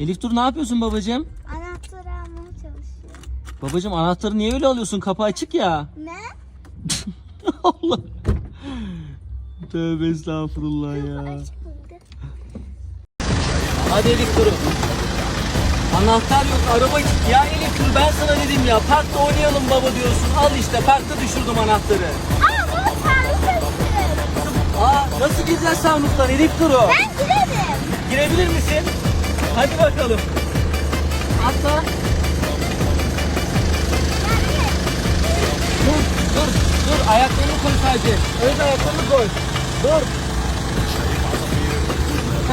Elif dur ne yapıyorsun babacığım? Anahtarı almaya çalışıyor. Babacığım anahtarı niye öyle alıyorsun? Kapı açık ya. Ne? Allah. Tövbe estağfurullah ya. Hadi Elif durun. Anahtar yok araba ya Elif dur ben sana dedim ya parkta oynayalım baba diyorsun. Al işte parkta düşürdüm anahtarı. Aa baba etsin. Aa nasıl gireceğiz sarnıktan Elif duru? Ben girerim. Girebilir misin? Hadi bakalım. Atla. Dur, dur, dur. Ayaklarını koy sadece. Önce ayaklarını koy. Dur.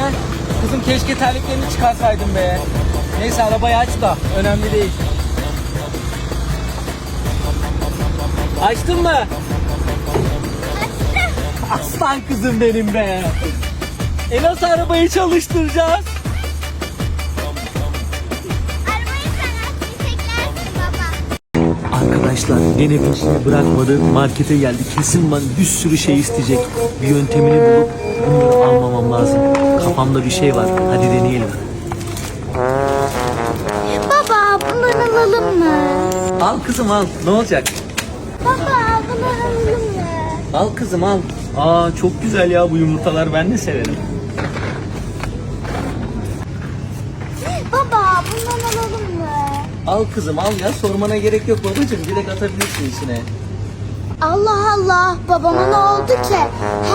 Heh. Kızım keşke terliklerini çıkarsaydın be. Neyse arabayı aç da. Önemli değil. Açtın mı? Aslan kızım benim be. E nasıl arabayı çalıştıracağız? Arkadaşlar gene peşini bırakmadı. Markete geldi. Kesin ben bir sürü şey isteyecek. Bir yöntemini bulup bunları almamam lazım. Kafamda bir şey var. Hadi deneyelim. Baba bunları alalım mı? Al kızım al. Ne olacak? Baba bunları alalım mı? Al kızım al. Aa çok güzel ya bu yumurtalar. Ben de severim. Al kızım al ya. Sormana gerek yok babacığım. Direkt atabilirsin içine. Allah Allah babama ne oldu ki?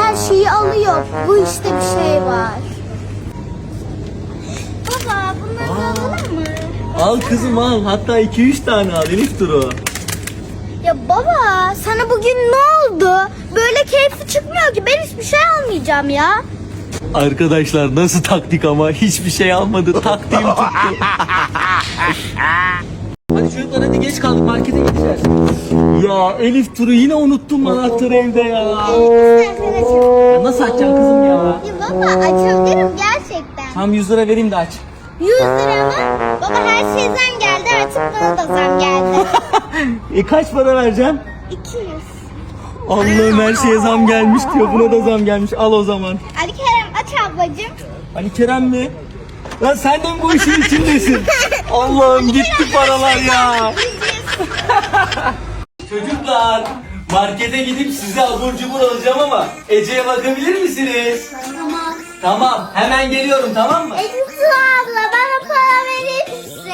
Her şeyi alıyor. Bu işte bir şey var. Baba bunları Aa. alalım mı? Al kızım al. Hatta 2-3 tane al. Elif Duru. Ya baba sana bugün ne oldu? Böyle keyfi çıkmıyor ki ben hiçbir şey almayacağım ya. Arkadaşlar nasıl taktik ama hiçbir şey almadı. Taktiğim tuttu. hadi çocuklar hadi geç kaldık markete gideceğiz. Ya Elif Turu yine unuttum anahtarı evde ya. Ya Nasıl açacaksın kızım ya? Ya baba açabilirim gerçekten. Tam 100 lira vereyim de aç. 100 lira mı? Baba her şey zam geldi artık bana da zam geldi. E kaç para vereceğim? 200. Allah'ım her şeye zam gelmiş diyor. Buna da zam gelmiş. Al o zaman. Ali Kerem aç ablacığım. Ali Kerem mi? Lan sen de mi bu işin içindesin? Allah'ım gitti paralar ya. Çocuklar markete gidip size abur cubur alacağım ama Ece'ye bakabilir misiniz? Tamam. Tamam hemen geliyorum tamam mı? Ecisi abla bana para verir misin?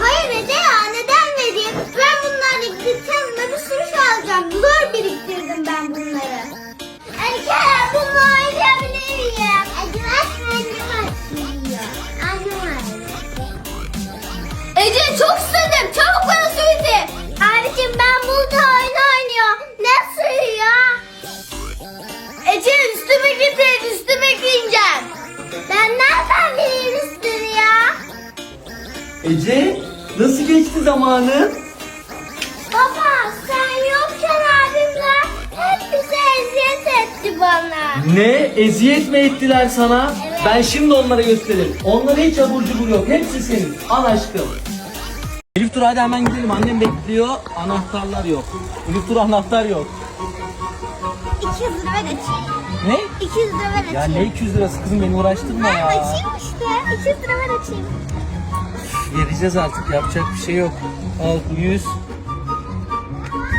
Hayır Ece ya neden vereyim? Ben bunlarla gidip kendime bir sürü şey alacağım. Zor biriktirdim ben bunları. Ali Kerem bunu oynayabilir miyim? Ece ver çok susadım. Çabuk bana su getir. Abicim ben burada oyun oynuyorum. Ne suyu ya? Ece üstümü getir. Üstümü giyeceğim. Ben nereden bileyim üstünü ya? Ece nasıl geçti zamanın? Baba sen yokken abimler hep bize eziyet etti bana. Ne eziyet mi ettiler sana? Evet. Ben şimdi onlara gösteririm. Onlara hiç abur cubur yok. Hepsi senin. Al aşkım. Dur hadi hemen gidelim. Annem bekliyor. Anahtarlar yok. Elif dur anahtar yok. 200 lira ver açayım. Ne? 200 lira ver Ya açayım. ne 200 lirası kızım beni uğraştırma Ben ya. açayım işte. 200 lira ver açayım. Vereceğiz artık yapacak bir şey yok. Al bu 100.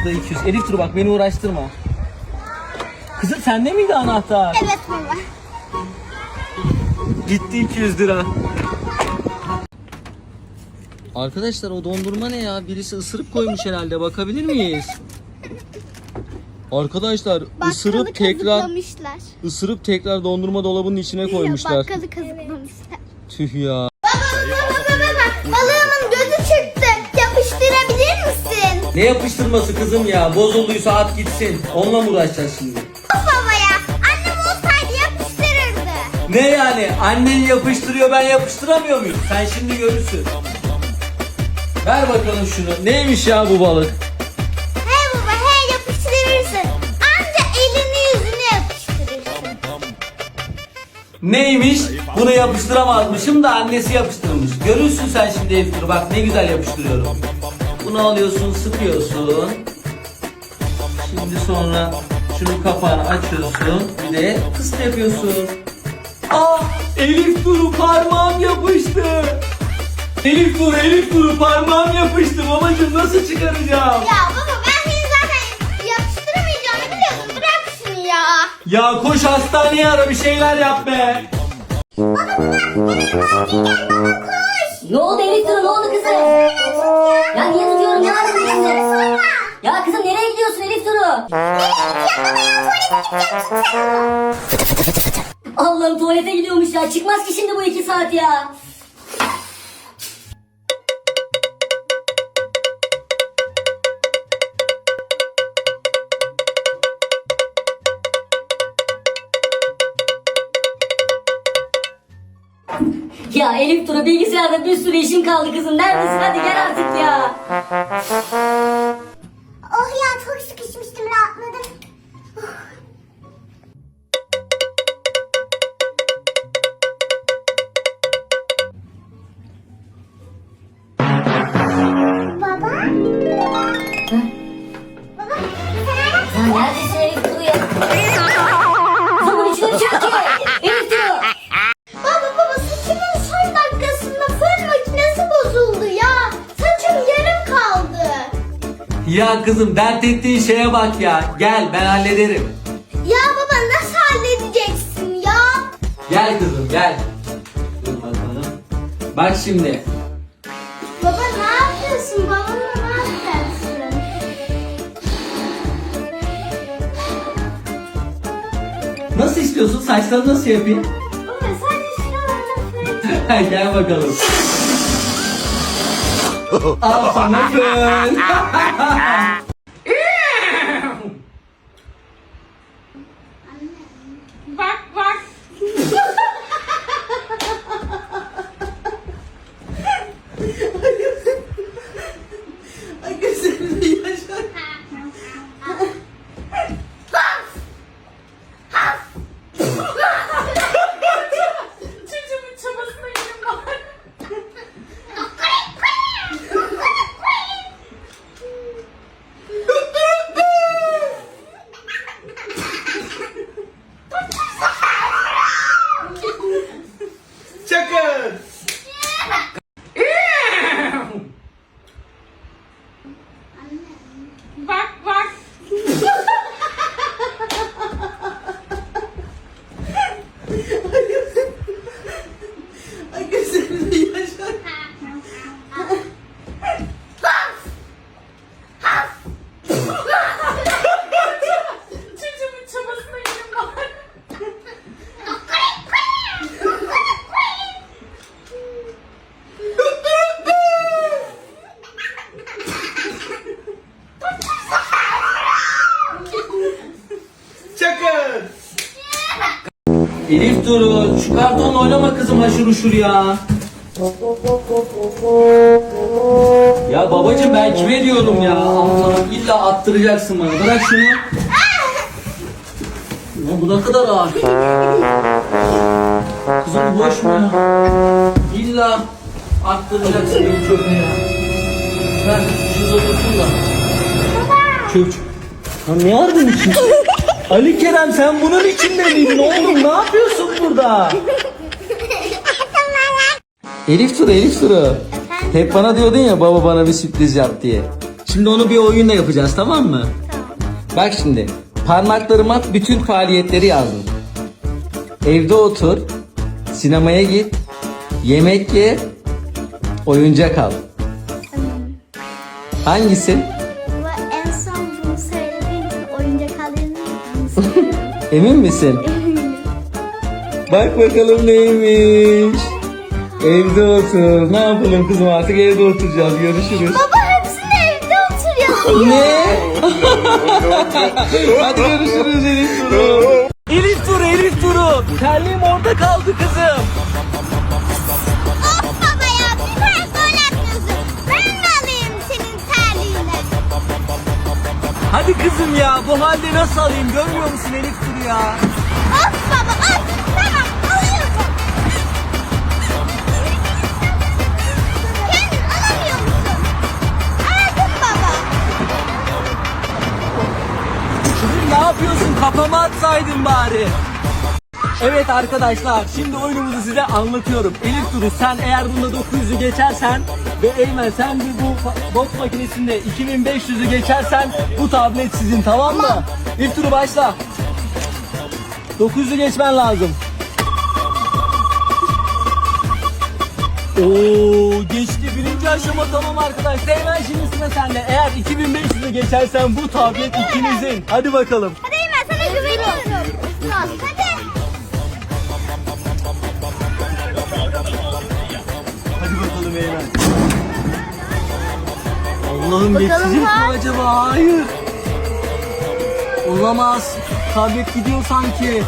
Bu da 200. Elif dur bak beni uğraştırma. Kızım sende miydi anahtar? Evet baba. Gitti 200 lira. Arkadaşlar o dondurma ne ya? Birisi ısırıp koymuş herhalde. Bakabilir miyiz? Arkadaşlar Bakkalı ısırıp tekrar kazıklamışlar. ısırıp tekrar dondurma dolabının içine koymuşlar. Bakkalı kazıklamışlar. Tüh ya. Baba baba baba baba. Balığımın gözü çıktı. Yapıştırabilir misin? Ne yapıştırması kızım ya? Bozulduysa at gitsin. Onunla mı uğraşacağız şimdi? Of baba ya. Annem olsaydı yapıştırırdı. Ne yani? Annen yapıştırıyor ben yapıştıramıyor muyum? Sen şimdi görürsün. Ver bakalım şunu. Neymiş ya bu balık? He baba he yapıştırırsın. Anca elini yüzünü yapıştırırsın. Neymiş? Bunu yapıştıramazmışım da annesi yapıştırmış. Görürsün sen şimdi Elif bak ne güzel yapıştırıyorum. Bunu alıyorsun sıkıyorsun. Şimdi sonra şunu kapağını açıyorsun. Bir de fıst yapıyorsun. Aa Elif Duru parmağım yapıştı. Elif dur Elif dur parmağım yapıştı babacım nasıl çıkaracağım? Ya baba ben seni zaten yapıştıramayacağımı biliyordum. Bırak şunu ya. Ya koş hastaneye ara bir şeyler yap be. Ne oldu Elif Duru ne oldu kızım? Ya niye tutuyorum ne var içinde? Ya kızım nereye gidiyorsun Elif Duru? Allah'ım tuvalete gidiyormuş ya çıkmaz ki şimdi bu iki saat ya. Ya Elif Duru bilgisayarda bir sürü işim kaldı kızım. Neredesin? Hadi gel artık ya. Oh ya çok sıkışmıştım rahatladım. Ya kızım dert ettiğin şeye bak ya. Gel ben hallederim. Ya baba nasıl halledeceksin ya? Gel kızım gel. Dur bakalım. Bak şimdi. Baba ne yapıyorsun? Babamla ne yapacaksın? Nasıl istiyorsun? Saçlarını nasıl yapayım? Baba sen şuralarına fön gel bakalım. Al sana fön. Bak Elif Duru şu karton oynama kızım haşır uşur ya. Ya babacım ben kime diyorum ya Allah'ım illa attıracaksın bana bırak şunu. Ya bu ne kadar ağır. Kızım boş mu ya? İlla attıracaksın beni çöpe ya. Ver şurada dursun da. Çöp. Ya ne var bunun içinde? Ali Kerem sen bunun içinde miydin oğlum? Ne yapıyorsun burada? Elif Turu, Elif Turu. Hep bana diyordun ya baba bana bir sürpriz yap diye. Şimdi onu bir oyunla yapacağız tamam mı? Bak şimdi parmaklarıma bütün faaliyetleri yazdım. Evde otur, sinemaya git, yemek ye, oyuncak al. Hangisi? Emin misin? Bak bakalım neymiş. Evde otur. Ne yapalım kızım artık evde oturacağız. Görüşürüz. Baba hepsini evde oturuyor. Ne? Hadi görüşürüz Elif Duru. Elif Duru, Elif Duru. Terliğim orada kaldı kızım. Ya bu halde nasıl alayım görmüyor musun Elif Duru ya? Of baba of. Tamam alıyorum. Kendin alamıyor musun? Aldım baba. Ne yapıyorsun kafama atsaydın bari. Evet arkadaşlar şimdi oyunumuzu size anlatıyorum. Elif Duru sen eğer bunda 900'ü geçersen ve Eymen sen de bu boks makinesinde 2500'ü geçersen bu tablet sizin tamam mı? Elif Duru başla. 900'ü geçmen lazım. Oo geçti birinci aşama tamam arkadaşlar. Eymen şimdi sıra sende. Eğer 2500'ü geçersen bu tablet ikinizin. Hadi bakalım. Allah'ım geçecek mi acaba? Hayır. Olamaz. Tablet gidiyor sanki.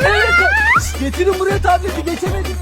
Evet. Getirin buraya tableti geçemedik.